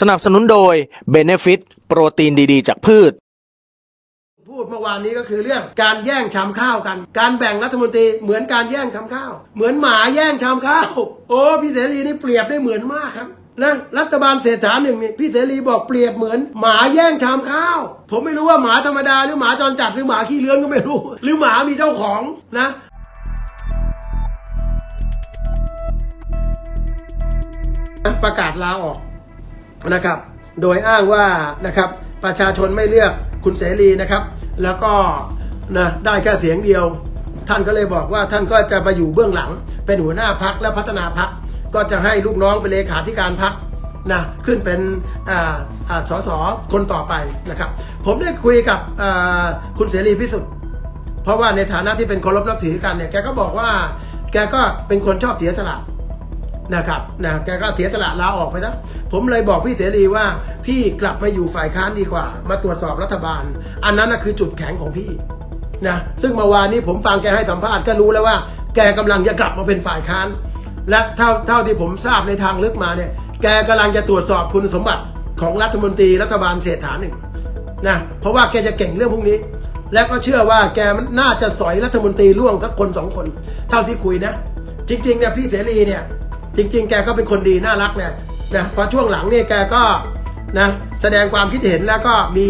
สนับสนุนโดย Benefit โปรตีนดีๆ จากพืช พูดเมื่อวานนี้ก็คือเรื่องการแย่งชามข้าวกัน การแบ่งรัฐมนตรีเหมือนการแย่งชามข้าว เหมือนหมาแย่งชามข้าว โอ้พี่เสรีนี่เปรียบได้เหมือนมากครับนะรัฐบาลเศรษฐาหนึ่งนี่พี่เสรีบอกเปรียบเหมือน หมาแย่งชามข้าว ผมไม่รู้ว่าหมาธรรมดาหรือหมาจรจัดหรือหมาขี้เลื้อนก็ไม่รู้ หรือหมามีเจ้าของนะประกาศลาออก นะครับ โดยอ้างว่านะครับประชาชนไม่เลือกคุณเสรีนะครับ แล้วก็นะได้แค่เสียงเดียว ท่านก็เลยบอกว่าท่านก็จะมาอยู่เบื้องหลัง เป็นหัวหน้าพักและพัฒนาพักก็จะให้ลูกน้องเป็นเลขาธิการพักนะขึ้นเป็นอ่าอ่าสสคนต่อไปนะครับ ผมได้คุยกับอ่าคุณเสรีพิสุทธิ์เพราะว่าในฐานะที่เป็นคนรบนับถือกันเนี่ยแกก็บอกว่า แกก็เป็นคนชอบเสียสละ นะครับนะแกก็เสียสละลาออกไปซะผมเลยบอกพี่เสรีว่าพี่กลับมาอยู่ฝ่ายค้านดีกว่า มาตรวจสอบรัฐบาล อันนั้นนะคือจุดแข็งของพี่นะซึ่งเมื่อวานนี้ผมฟังแกให้สัมภาษณ์ก็รู้แล้วว่า แกกำลังจะกลับมาเป็นฝ่ายค้าน และเท่าเท่าที่ผมทราบในทางลึกมาเนี่ย แกกำลังจะตรวจสอบคุณสมบัติของรัฐมนตรีรัฐบาลเศรษฐาหนึ่งนะเพราะว่าแกจะเก่งเรื่องพวกนี้ และก็เชื่อว่าแกมันน่าจะสอยรัฐมนตรีร่วงสักคนสองคน เท่าที่คุยนะ จริงๆเนี่ยพี่เสรีเนี่ย จริง ๆ แกก็เป็นคนดีน่ารักเนี่ยนะพอช่วงหลังเนี่ยแกก็นะแสดงความคิดเห็นแล้วก็มี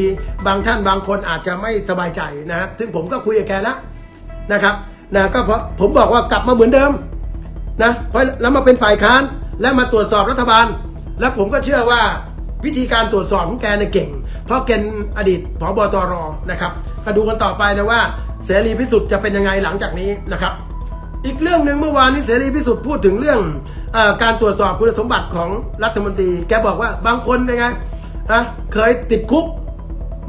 บางท่านบางคนอาจจะไม่สบายใจนะซึ่งผมก็คุยกับแกแล้วนะครับนะก็เพราะผมบอกว่ากลับมาเหมือนเดิมนะเพราะแล้วมาเป็นฝ่ายค้านและมาตรวจสอบรัฐบาล และผมก็เชื่อว่าวิธีการตรวจสอบของแกเนี่ยเก่ง เพราะแกเป็นอดีตผบตรนะครับก็ดูกันต่อไปนะว่าเสรีพิสุทธิ์จะเป็นยังไงหลังจากนี้นะครับ อีกเรื่องหนึ่งเมื่อวานนี้เสรีพิสุทธิ์พูดถึงเรื่องอการตรวจสอบคุณสมบัติของรัฐมนตรี แกบอกว่าบางคนเป็นไงฮะเคยติดคุก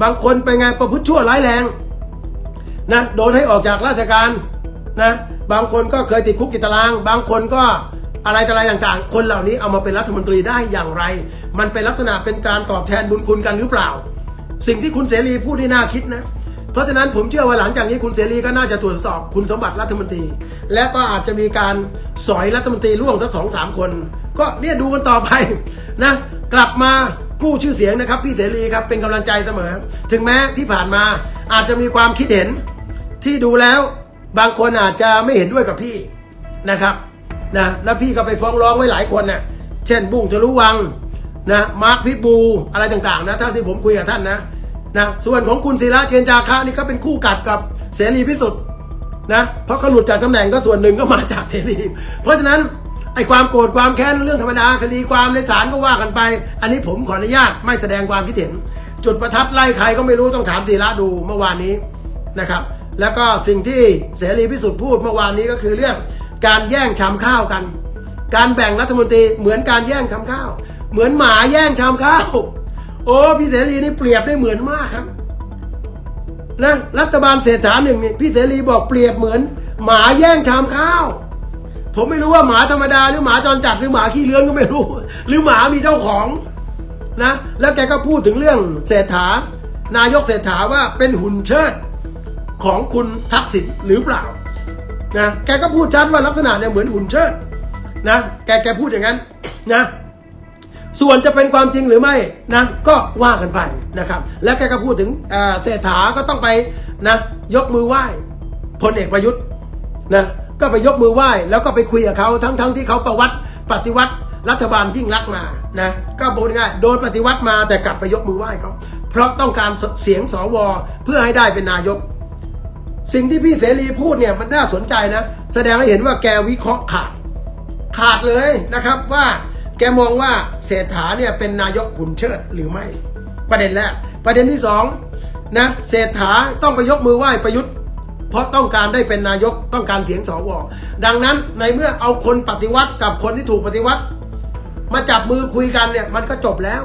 บางคนเป็นไงประพฤติชั่วร้ายแรงนะโดนให้ออกจากราชการนะบางคนก็เคยติดคุกติตาราง บางคนก็อะไรต่ออะไรต่างๆ คนเหล่านี้เอามาเป็นรัฐมนตรีได้อย่างไร มันเป็นลักษณะเป็นการตอบแทนบุญคุณกันหรือเปล่า สิ่งที่คุณเสรีพูดนี่น่าคิดนะ เพราะฉะนั้นผมเชื่อว่าหลังจากนี้คุณเสรีก็น่าจะตรวจสอบคุณสมบัติรัฐมนตรี และก็อาจจะมีการสอยรัฐมนตรีร่วงสักสองสามคน ก็เนี่ยดูกันต่อไปนะกลับมากู้ชื่อเสียงนะครับ พี่เสรีครับเป็นกำลังใจเสมอ ถึงแม้ที่ผ่านมาอาจจะมีความคิดเห็นที่ดูแล้วบางคนอาจจะไม่เห็นด้วยกับพี่นะครับนะแล้วพี่ก็ไปฟ้องร้องไว้หลายคนน่ะเช่นบุ้งทะลุวังนะมาร์คพิบูอะไรต่างๆนะเท่าที่ผมคุยกับท่านนะ นะส่วนของคุณศิระเจนจาคะนี่ก็เป็นคู่กัดกับเสรีพิสุทธิ์นะเพราะเขาหลุดจากตำแหน่งก็ส่วนหนึ่งก็มาจากเสรี เพราะฉะนั้นไอ้ความโกรธความแค้นเรื่องธรรมดาคดีความในศาลก็ว่ากันไป อันนี้ผมขออนุญาตไม่แสดงความคิดเห็น จุดประทัดไล่ใครก็ไม่รู้ต้องถามศิระดูเมื่อวานนี้นะครับ แล้วก็สิ่งที่เสรีพิสุทธิ์พูดเมื่อวานนี้ก็คือเรื่องการแย่งชามข้าวกัน การแบ่งรัฐมนตรีเหมือนการแย่งชามข้าว เหมือนหมาแย่งชามข้าว โอ้พี่เสรีนี่เปรียบได้เหมือนมากครับนะรัฐบาลเศรษฐาหนึ่งนี่พี่เสรีบอกเปรียบเหมือน หมาแย่งชามข้าว ผมไม่รู้ว่าหมาธรรมดาหรือหมาจรจัดหรือหมาขี้เลื้อนก็ไม่รู้ หรือหมามีเจ้าของนะ แล้วแกก็พูดถึงเรื่องเศรษฐานายกเศรษฐาว่าเป็นหุ่นเชิดของคุณทักษิณหรือเปล่านะแกก็พูดชัดว่าลักษณะเนี่ยเหมือนหุ่นเชิดนะแกแกพูดอย่างนั้นนะ ส่วนจะเป็นความจริงหรือไม่นะก็ว่ากันไปนะครับ แล้วแกก็พูดถึงเศรษฐาก็ต้องไปนะยกมือไหว้พลเอกประยุทธ์นะก็ไปยกมือไหว้แล้วก็ไปคุยกับเขาทั้งทั้งที่เขาประวัติปฏิวัติรัฐบาลยิ่งรักษณ์มานะก็พูดง่ายๆโดนปฏิวัติมาแต่กลับไปยกมือไหว้เขาเพราะต้องการเสียงสวเพื่อให้ได้เป็นนายก สิ่งที่พี่เสรีพูดเนี่ยมันน่าสนใจนะ แสดงให้เห็นว่าแกวิเคราะห์ขาดขาดเลยนะครับว่า แกมองว่าเศรษฐาเนี่ยเป็นนายกขุนเชิดหรือไม่ ประเด็นแรกประเด็นที่สองนะเศรษฐาต้องไปยกมือไหว้ประยุทธ์ เพราะต้องการได้เป็นนายกต้องการเสียงสวดังนั้นในเมื่อเอาคนปฏิวัติกับคนที่ถูกปฏิวัติ มาจับมือคุยกันเนี่ยมันก็จบแล้ว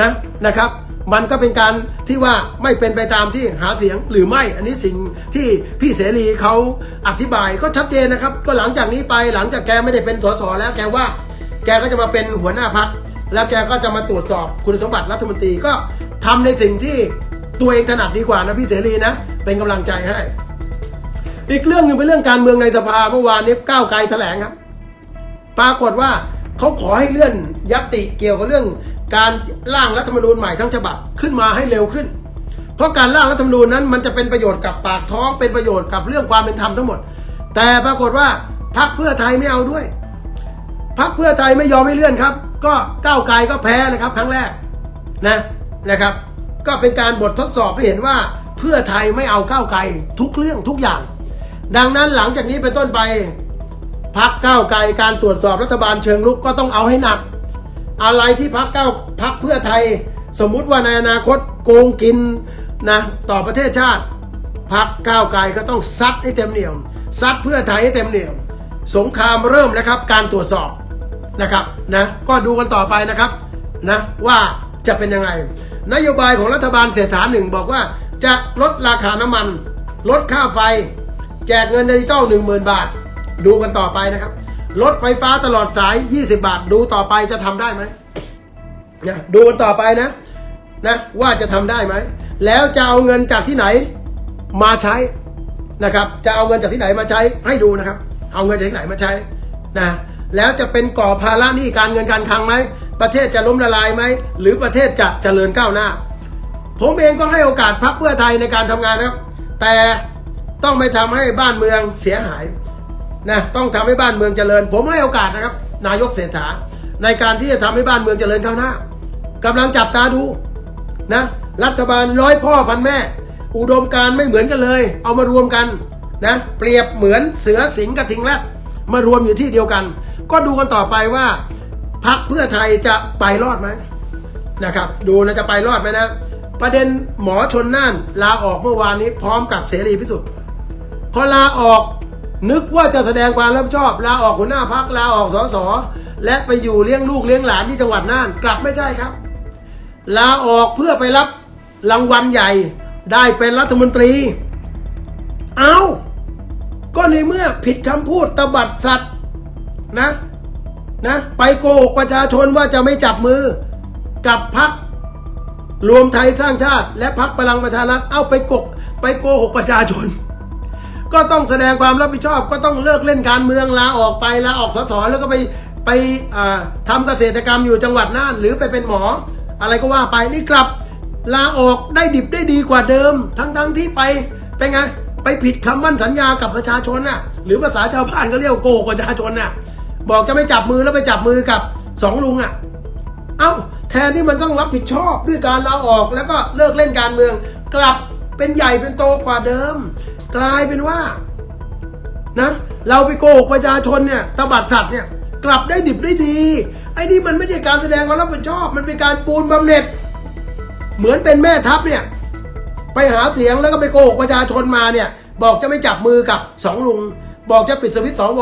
นะนะครับ มันก็เป็นการที่ว่าไม่เป็นไปตามที่หาเสียงหรือไม่ อันนี้สิ่งที่พี่เสรีเขาอธิบายก็ชัดเจนนะครับ ก็หลังจากนี้ไปหลังจากแกไม่ได้เป็นสสแล้วแกว่า แกก็จะมาเป็นหัวหน้าพัก แล้วแกก็จะมาตรวจสอบคุณสมบัติรัฐมนตรีก็ทำในสิ่งที่ตัวเองถนัดดีกว่านะพี่เสรีนะ เป็นกำลังใจให้ อีกเรื่องหนึ่งเป็นเรื่องการเมืองในสภาเมื่อวานนี้ก้าวไกลแถลงครับ ปรากฏว่าเขาขอให้เลื่อนยัตติเกี่ยวกับเรื่องการร่างรัฐธรรมนูญใหม่ทั้งฉบับขึ้นมาให้เร็วขึ้น เพราะการร่างรัฐธรรมนูญนั้นมันจะเป็นประโยชน์กับปากท้องเป็นประโยชน์กับเรื่องความเป็นธรรมทั้งหมด แต่ปรากฏว่าพรรคเพื่อไทยไม่เอาด้วย พรรคเพื่อไทยไม่ยอมให้เลื่อนครับ ก็ก้าวไกลก็แพ้เลยครับครั้งแรกนะนะครับ ก็เป็นการบททดสอบให้เห็นว่าเพื่อไทยไม่เอาก้าวไกลทุกเรื่องทุกอย่าง ดังนั้นหลังจากนี้เป็นต้นไปพักก้าวไกลการตรวจสอบรัฐบาลเชิงลุกก็ต้องเอาให้หนัก อะไรที่พักก้าพักเพื่อไทย สมมุติว่าในอนาคตโกงกินนะต่อประเทศชาติพักก้าวไกลก็ต้องซัดให้เต็มเหนี่ยวซัดเพื่อไทยให้เต็มเหนี่ยวสงครามเริ่มแล้วครับ การตรวจสอบ นะครับนะก็ดูกันต่อไปนะครับนะว่าจะเป็นยังไง นโยบายของรัฐบาลเศรษฐาหนึ่งบอกว่าจะลดราคาน้ำมัน ลดค่าไฟ แจกเงินดิจิตอล1 0,000 บาท ดูกันต่อไปนะครับ ลดไฟฟ้าตลอดสาย 20 บาท ดูต่อไปจะทำได้ไหมนะดูกันต่อไปนะนะว่าจะทำได้ไหม แล้วจะเอาเงินจากที่ไหนมาใช้นะครับ จะเอาเงินจากที่ไหนมาใช้ให้ดูนะครับ เอาเงินจากที่ไหนมาใช้นะ แล้วจะเป็นก่อภาระหนี้การเงินการคลังไหม ประเทศจะล้มละลายไหม หรือประเทศจะเจริญก้าวหน้า ผมเองก็ให้โอกาสพรรคเพื่อไทยในการทำงานนะครับ แต่ต้องไม่ทำให้บ้านเมืองเสียหายนะต้องทำให้บ้านเมืองเจริญ ผมให้โอกาสนะครับ นายกเศรษฐาในการที่จะทำให้บ้านเมืองเจริญก้าวหน้ากำลังจับตาดูนะรัฐบาลร้อยพ่อพันแม่ อุดมการไม่เหมือนกันเลย เอามารวมกันนะเปรียบเหมือนเสือสิงกับทิงแรดมารวมอยู่ที่เดียวกัน ก็ดูกันต่อไปว่าพักเพื่อไทยจะไปรอดไหมนะครับ ดูนะจะไปรอดไหมนะ ประเด็นหมอชนน่านลาออกเมื่อวานนี้พร้อมกับเสรีพิสุทธิ์พอลาออกนึกว่าจะแสดงความรับผิดชอบ ลาออกหัวหน้าพักลาออกสสและไปอยู่เลี้ยงลูกเลี้ยงหลานที่จังหวัดน่านกลับไม่ใช่ครับ ลาออกเพื่อไปรับรางวัลใหญ่ได้เป็นรัฐมนตรี เอาก็ในเมื่อผิดคำพูดตบัดสัตว์ นะ นะ ไปโกหกประชาชนว่าจะไม่จับมือ กับพักรวมไทยสร้างชาติ และพักพลังประชารัฐเอาไปกก ไปโกหกประชาชน ก็ต้องแสดงความรับผิดชอบ ก็ต้องเลิกเล่นการเมืองลาออกไปลาออกสสแล้วก็ไปไปอ่าทำเกษตรกรรมอยู่จังหวัดน่านหรือไปเป็นหมอ อะไรก็ว่าไปนี่กลับลาออกได้ดิบได้ดีกว่าเดิม ทั้งทั้งที่ไปเป็นไงไปผิดคำมั่นสัญญากับประชาชนน่ะ หรือภาษาชาวบ้านก็เรียกว่าโกหกประชาชนน่ะ บอกจะไม่จับมือแล้วไปจับมือกับสองลุงอะ เอ้าแทนที่มันต้องรับผิดชอบด้วยการลาออกแล้วก็เลิกเล่นการเมือง กลับเป็นใหญ่เป็นโตกว่าเดิม กลายเป็นว่านะเราไปโกหกประชาชนเนี่ยตบัดสัตว์เนี่ยกลับได้ดิบได้ดีไอ้นี่มันไม่ใช่การแสดงความรับผิดชอบ มันเป็นการปูนบำเหน็จ เหมือนเป็นแม่ทัพเนี่ย ไปหาเสียงแล้วก็ไปโกหกประชาชนมาเนี่ย บอกจะไม่จับมือกับสองลุง บอกจะปิดสวิตช์สว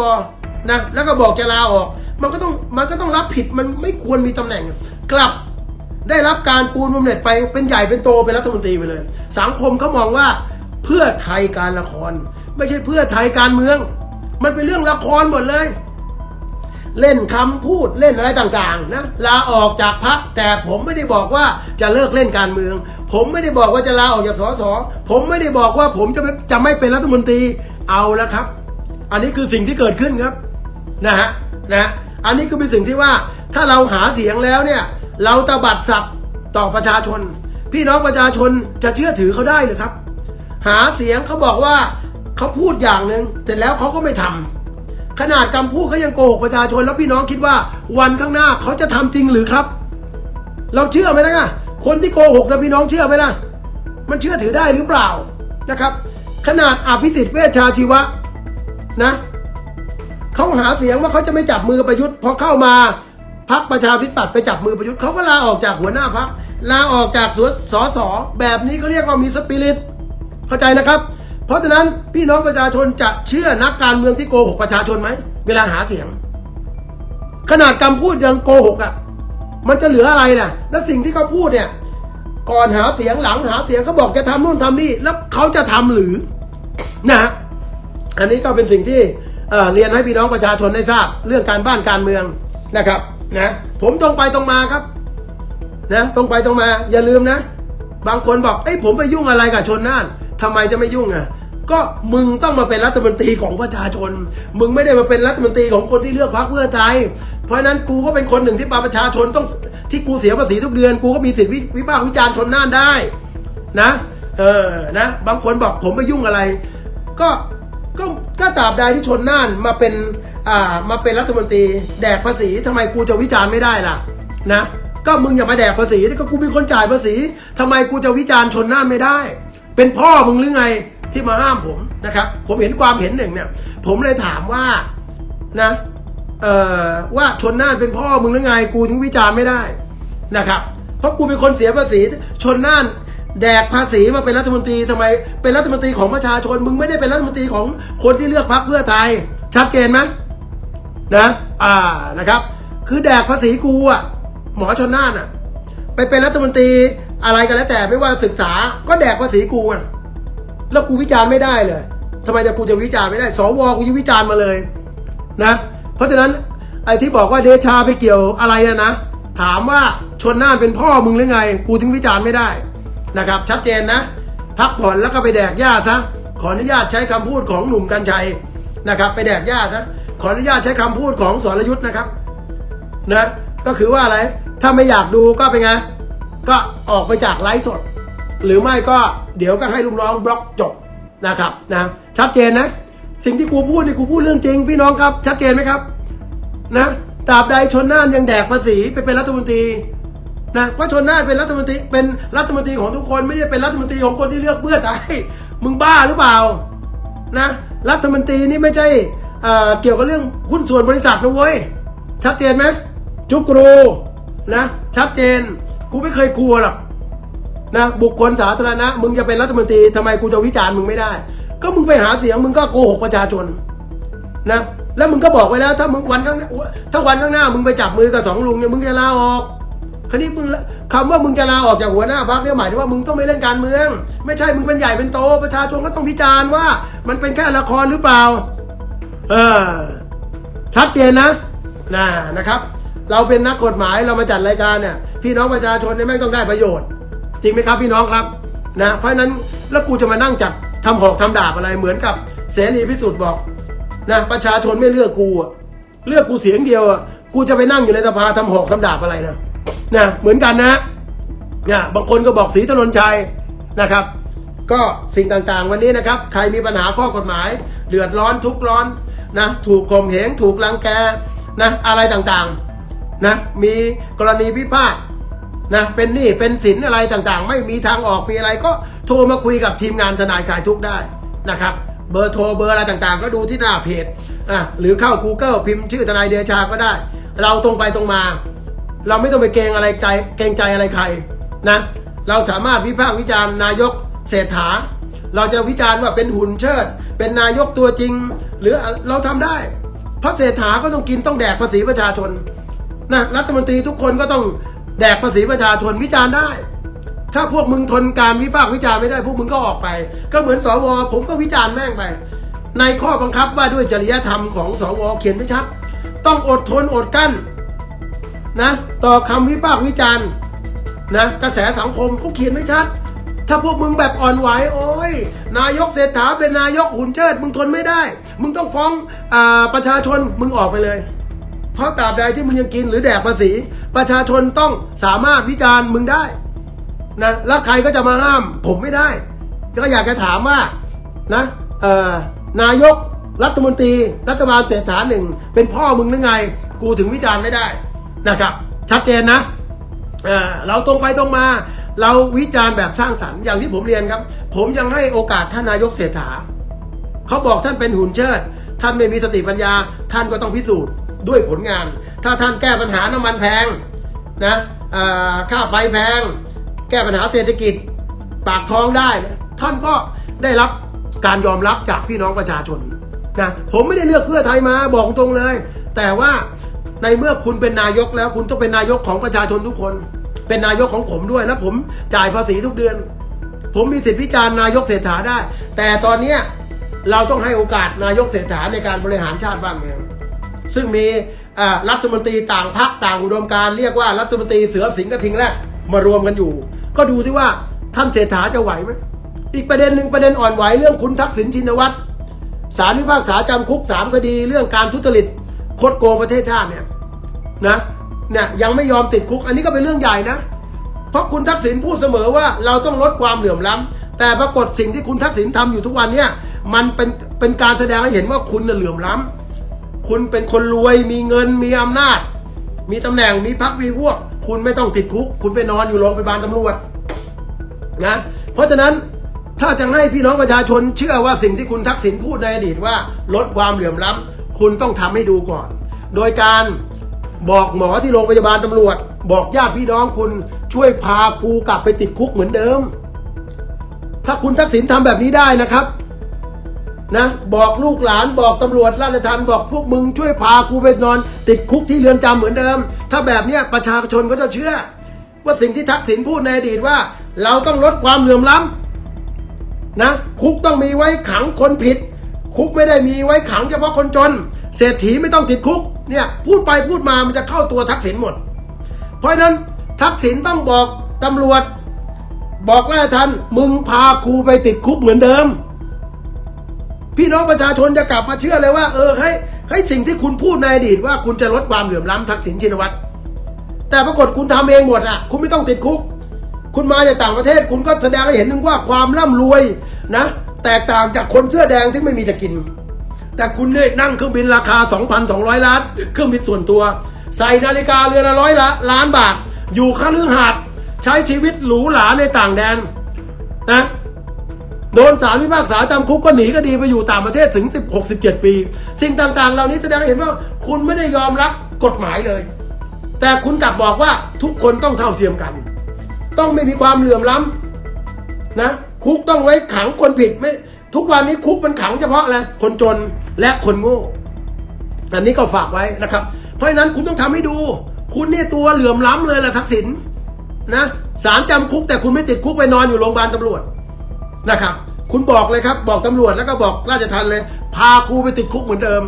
นะแล้วก็บอกจะลาออก มันก็ต้องมันก็ต้องรับผิดมันไม่ควรมีตำแหน่ง กลับได้รับการปูนบำเหน็จไปเป็นใหญ่เป็นโตเป็นรัฐมนตรีไปเลย สังคมเขามองว่าเพื่อไทยการละคร ไม่ใช่เพื่อไทยการเมือง มันเป็นเรื่องละครหมดเลย เล่นคำพูดเล่นอะไรต่างๆนะลาออกจากพักแต่ผมไม่ได้บอกว่าจะเลิกเล่นการเมือง ผมไม่ได้บอกว่าจะลาออกจากสสผมไม่ได้บอกว่าผมจะไม่จะไม่เป็นรัฐมนตรีเอาแล้วครับ อันนี้คือสิ่งที่เกิดขึ้นครับ นะฮะนะฮะอันนี้ก็เป็นสิ่งที่ว่าถ้าเราหาเสียงแล้วเนี่ย เราตบัดสัตว์ต่อประชาชน พี่น้องประชาชนจะเชื่อถือเขาได้หรือครับ หาเสียงเขาบอกว่าเขาพูดอย่างหนึ่งแต่แล้วเขาก็ไม่ทำขนาดคำพูดเขายังโกหกประชาชน แล้วพี่น้องคิดว่าวันข้างหน้าเขาจะทำจริงหรือครับ เราเชื่อไหมนะคนที่โกหกนะพี่น้องเชื่อไหมล่ะ มันเชื่อถือได้หรือเปล่านะครับ ขนาดอภิสิทธิ์เวชชาชีวะนะ เขาหาเสียงว่าเขาจะไม่จับมือประยุทธ์พอเข้ามาพักประชาธิปัตย์ไปจับมือประยุทธ์เขาก็ลาออกจากหัวหน้าพักลาออกจากสสสแบบนี้เขาเรียกว่ามีสปิริตเข้าใจนะครับ เพราะฉะนั้นพี่น้องประชาชนจะเชื่อนักการเมืองที่โกหกประชาชนไหมเวลาหาเสียง ขนาดคำพูดยังโกหกอะ่ะมันจะเหลืออะไรล่ะ และสิ่งที่เขาพูดเนี่ย ก่อนหาเสียงหลังหาเสียงเขาบอกจะทำนู่นทำนี่แล้วเขาจะทำหรือนะฮะอันนี้ก็เป็นสิ่งที่ เออเรียนให้พี่น้องประชาชนได้ทราบเรื่องการบ้านการเมืองนะครับนะผมตรงไปตรงมาครับนะตรงไปตรงมาอย่าลืมนะ บางคนบอกเอ้ยผมไปยุ่งอะไรกับชนน่านทำไมจะไม่ยุ่งอะก็มึงต้องมาเป็นรัฐมนตรีของประชาชน มึงไม่ได้มาเป็นรัฐมนตรีของคนที่เลือกพรรคเพื่อไทย เพราะนั้นกูก็เป็นคนหนึ่งที่ประชาชนต้องที่กูเสียภาษีทุกเดือน กูก็มีสิทธิวิวิพากษ์วิจารณ์ชนน่านได้นะ เออนะ บางคนบอกผมไปยุ่งอะไร ก็ ก็ก็ตราบใดที่ชนน่านมาเป็นอ่ามาเป็นรัฐมนตรีแดกภาษีทำไมกูจะวิจารณ์ไม่ได้ล่ะนะก็มึงอย่ามาแดกภาษีก็กูเป็นคนจ่ายภาษีทำไมกูจะวิจารณ์ชนน่านไม่ได้ เป็นพ่อมึงหรือไงที่มาห้ามผมนะครับ ผมเห็นความเห็นหนึ่งเนี่ย ผมเลยถามว่านะเอ่อว่าชนน่านเป็นพ่อมึงหรือไงกูถึงวิจารณ์ไม่ได้นะครับ เพราะกูเป็นคนเสียภาษีชนน่าน แดกภาษีมาเป็นรัฐมนตรีทำไม เป็นรัฐมนตรีของประชาชนมึงไม่ได้เป็นรัฐมนตรีของคนที่เลือกพรรคเพื่อไทย ชัดเจนไหมนะอ่านะครับ คือแดกภาษีกูอะหมอชนน่านอะ ไปเป็นรัฐมนตรีอะไรกันแล้วแต่ไม่ว่าศึกษาก็แดกภาษีกูอะแล้วกูวิจารณ์ไม่ได้เลยทำไมจะกูจะวิจารณ์ไม่ได้ สวกูยังวิจารณ์มาเลยนะ เพราะฉะนั้นไอ้ที่บอกว่าเดชาไปเกี่ยวอะไรนะ ถามว่าชนน่านเป็นพ่อมึงหรือไง กูถึงวิจารณ์ไม่ได้ นะครับ ชัดเจนนะ พักผ่อนแล้วก็ไปแดกหญ้าซะขออนุญาตใช้คำพูดของหนุ่มกัญชัยนะครับ ไปแดกหญ้าซะขออนุญาตใช้คำพูดของสรยุทธ์นะครับนะก็คือว่าอะไรถ้าไม่อยากดูก็เป็นไงก็ออกไปจากไลฟ์สด หรือไม่ก็เดี๋ยวก็ให้ลูกน้องบล็อกจบนะครับนะชัดเจนนะ สิ่งที่กูพูดนี่กูพูดเรื่องจริง พี่น้องครับ ชัดเจนไหมครับนะตราบใดชนน่านยังแดกภาษีไปเป็นรัฐมนตรี นะเพราะชนน่านเป็นรัฐมนตรีเป็นรัฐมนตรีของทุกคน ไม่ใช่เป็นรัฐมนตรีของคนที่เลือกเพื่อไทยมึงบ้าหรือเปล่านะรัฐมนตรีนี่ไม่ใช่เอ่อเกี่ยวกับเรื่องหุ้นส่วนบริษัทนะเว้ยชัดเจนไหมจุกรูนะ ชัดเจนกูไม่เคยกลัวหรอกนะบุคคลสาธารณะ มึงจะเป็นรัฐมนตรีทำไมกูจะวิจารณ์มึงไม่ได้ ก็มึงไปหาเสียงมึงก็โกหกประชาชนนะแล้วมึงก็บอกไว้แล้ว ถ้ามึงวันข้างหน้าถ้าวันข้างหน้า มึงไปจับมือกับสองลุงเนี่ยมึงจะลาออก คราวนี้มึงคำว่ามึงจะลาออกจากหัวหน้าพรรคเนี่ยหมายถึงว่ามึงต้องไม่เล่นการเมือง ไม่ใช่มึงเป็นใหญ่เป็นโต ประชาชนก็ต้องพิจารณ์ว่า มันเป็นแค่ละครหรือเปล่า เออ ชัดเจนนะนะนะครับ เราเป็นนักกฎหมายเรามาจัดรายการเนี่ย พี่น้องประชาชนเนี่ยไม่งต้องได้ประโยชน์ จริงไหมครับพี่น้องครับนะเพราะนั้นแล้วกูจะมานั่งจัดทำหอกทำดาบอะไรเหมือนกับเสรีพิสุทธิ์บอกนะประชาชนไม่เลือกกูเลือกกูเสียงเดียวอะกูจะไปนั่งอยู่ในสภาทำหอกทำดาบอะไรนะ นะเหมือนกันนะนะบางคนก็บอกสีถนนชัยนะครับ ก็สิ่งต่างๆ วันนี้นะครับ ใครมีปัญหาข้อกฎหมาย เดือดร้อนทุกข์ร้อนนะถูกข่มเหงถูกลังแกนะอะไรต่างๆนะมีกรณีพิพาทนะเป็นหนี้เป็นสินอะไรต่างๆ ไม่มีทางออกมีอะไรก็โทรมาคุยกับทีมงานทนายคลายทุกได้นะครับ เบอร์โทรเบอร์อะไรต่างๆ ก็ดูที่หน้าเพจอะหรือเข้า Google พิมพ์ชื่อทนายเดชาก็ได้ เราตรงไปตรงมา เราไม่ต้องไปเกรงอะไรใจเกรงใจอะไรใครนะเราสามารถวิพากษ์วิจารณ์นายกเศรษฐา เราจะวิจารณ์ว่าเป็นหุ่นเชิด เป็นนายกตัวจริง หรือเราทำได้ เพราะเศรษฐาก็ต้องกินต้องแดกภาษีประชาชนนะรัฐมนตรีทุกคนก็ต้องแดกภาษีประชาชนวิจารณ์ได้ ถ้าพวกมึงทนการวิพากษ์วิจารณ์ไม่ได้พวกมึงก็ออกไป ก็เหมือนสวผมก็วิจารณ์แม่งไป ในข้อบังคับว่าด้วยจริยธรรมของสวเขียนไว้ชัดต้องอดทนอดกั้น นะต่อคำวิพากษ์วิจารณ์นะกระแสสังคมเขาเขียนไว้ชัด ถ้าพวกมึงแบบอ่อนไหวโอ้ยนายกเศรษฐาเป็นนายกหุ่นเชิด มึงทนไม่ได้ มึงต้องฟ้องอประชาชนมึงออกไปเลย เพราะตราบใดที่มึงยังกินหรือแดกภาษี ประชาชนต้องสามารถวิจารณ์มึงได้นะแล้วใครก็จะมาห้าม ผมไม่ได้ก็อยากจะถามว่านะนายกรัฐมนตรีรัฐบาลเศรษฐาหนึ่งเป็นพ่อมึงหรือไง กูถึงวิจารณ์ไม่ได้ นะครับ ชัดเจนนะเราตรงไปตรงมา เราวิจารณ์แบบสร้างสรรค์อย่างที่ผมเรียนครับ ผมยังให้โอกาสท่านนายกเศรษฐาเขาบอกท่านเป็นหุ่นเชิด ท่านไม่มีสติปัญญา ท่านก็ต้องพิสูจน์ด้วยผลงาน ถ้าท่านแก้ปัญหาน้ำมันแพงนะค่าไฟแพง แก้ปัญหาเศรษฐกิจปากท้องได้ ท่านก็ได้รับการยอมรับจากพี่น้องประชาชนนะผมไม่ได้เลือกเพื่อไทยมาบอกตรงเลย แต่ว่า ในเมื่อคุณเป็นนายกแล้ว คุณต้องเป็นนายกของประชาชนทุกคน เป็นนายกของผมด้วยและผมจ่ายภาษีทุกเดือน ผมมีสิทธิพิจารณ์นายกเศรษฐาได้ แต่ตอนเนี้ยเราต้องให้โอกาสนายกเศรษฐาในการบริหารชาติบ้านเมืองซึ่งมีรัฐมนตรีต่างพักต่างอุดมการเรียกว่ารัฐมนตรีเสือสิงห์กระทิงแรกมารวมกันอยู่ ก็ดูที่ว่าท่านเศรษฐาจะไหวไหมอีกประเด็นหนึ่งประเด็นอ่อนไหวเรื่องคุณทักษิณชินวัตรสารพิพากษาจำคุกสามคดีเรื่องการทุจริตคดโกงประเทศชาติเนี่ย นะเนี่ยยังไม่ยอมติดคุก อันนี้ก็เป็นเรื่องใหญ่นะ เพราะคุณทักษิณพูดเสมอว่าเราต้องลดความเหลื่อมล้ำแต่ปรากฏสิ่งที่คุณทักษิณทำอยู่ทุกวันเนี่ยมันเป็นเป็นการแสดงให้เห็นว่าคุณเหลื่อมล้ำคุณเป็นคนรวยมีเงินมีอำนาจ มีตำแหน่งมีพักมีพวก คุณไม่ต้องติดคุก คุณไปนอนอยู่โรงพยาบาลตำรวจนะเพราะฉะนั้นถ้าจะให้พี่น้องประชาชนเชื่อว่าสิ่งที่คุณทักษิณพูดในอดีตว่า ลดความเหลื่อมล้ำคุณต้องทำให้ดูก่อน โดยการ บอกหมอที่โรงพยาบาลตำรวจ บอกญาติพี่น้องคุณช่วยพากูกลับไปติดคุกเหมือนเดิม ถ้าคุณทักษิณทำแบบนี้ได้นะครับนะบอกลูกหลานบอกตำรวจราชทัณฑ์บอกพวกมึงช่วยพากูไปนอน ติดคุกที่เรือนจำเหมือนเดิม ถ้าแบบเนี้ยประชาชนก็จะเชื่อ ว่าสิ่งที่ทักษิณพูดในอดีตว่า เราต้องลดความเหลื่อมล้ำนะคุกต้องมีไว้ขังคนผิด คุกไม่ได้มีไว้ขังเฉพาะคนจน เศรษฐีไม่ต้องติดคุก เนี่ยพูดไปพูดมามันจะเข้าตัวทักษิณหมด เพราะฉะนั้นทักษิณต้องบอกตำรวจ บอกราชทัณฑ์มึงพากูไปติดคุกเหมือนเดิม พี่น้องประชาชนจะกลับมาเชื่อเลยว่า เออให้ให้สิ่งที่คุณพูดในอดีตว่าคุณจะลดความเหลื่อมล้ำทักษิณชินวัตรแต่ปรากฏคุณทำเองหมดอะ คุณไม่ต้องติดคุก คุณมาจากต่างประเทศ คุณก็แสดงให้เห็นถึงว่าความร่ำรวยนะ แตกต่างจากคนเสื้อแดงที่ไม่มีจะกิน แต่คุณเนี่ยนั่งเครื่องบินราคา 2,200 ล้าน เครื่องบินส่วนตัว ใส่นาฬิกาเรือนละร้อยละล้านบาท อยู่ข้างเรื่องหาด ใช้ชีวิตหรูหราในต่างแดนนะโดนสารพิพากษาจำคุกก็หนีก็ดีไปอยู่ต่างประเทศถึง 16 17 ปี สิ่งต่างๆ เหล่านี้แสดงให้เห็นว่าคุณไม่ได้ยอมรับกฎหมายเลย แต่คุณกลับบอกว่าทุกคนต้องเท่าเทียมกัน ต้องไม่มีความเหลื่อมล้ำนะคุกต้องไว้ขังคนผิดไม่ ทุกวันนี้คุกมันขังเฉพาะอะไรคนจนและคนโง่อันนี้ก็ฝากไว้นะครับ เพราะฉะนั้นคุณต้องทำให้ดู คุณเนี่ยตัวเหลื่อมล้ำเลยแหละทักษิณนะสารจำคุกแต่คุณไม่ติดคุกไปนอนอยู่โรงพยาบาลตำรวจนะครับ คุณบอกเลยครับ บอกตำรวจแล้วก็บอกราชทัณฑ์เลย พากูไปติดคุกเหมือนเดิม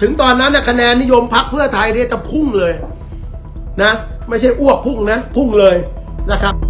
ถึงตอนนั้นนะคะแนนนิยมพักเพื่อไทยเนี่ยจะพุ่งเลยนะ ไม่ใช่อ้วกพุ่งนะ พุ่งเลยนะครับ